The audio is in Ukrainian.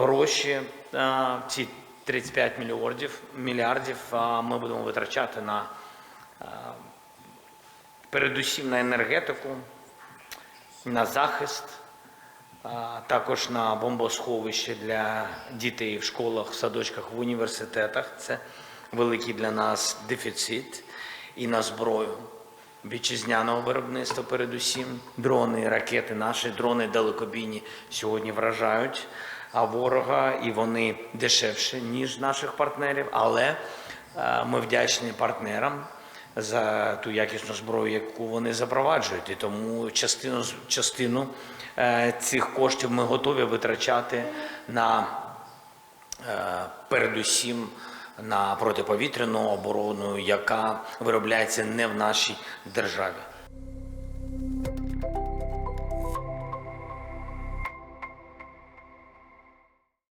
гроші, ці 35 мільярдів, мільярдів ми будемо витрачати на передусім на енергетику, на захист, також на бомбосховище для дітей в школах, в садочках, в університетах. Це великий для нас дефіцит і на зброю вітчизняного виробництва передусім. Дрони, ракети, наші дрони далекобійні сьогодні вражають а ворога, і вони дешевші, ніж наших партнерів. Але е, ми вдячні партнерам за ту якісну зброю, яку вони запроваджують. І тому частину, частину е, цих коштів ми готові витрачати на е, передусім на протиповітряну оборону, яка виробляється не в нашій державі.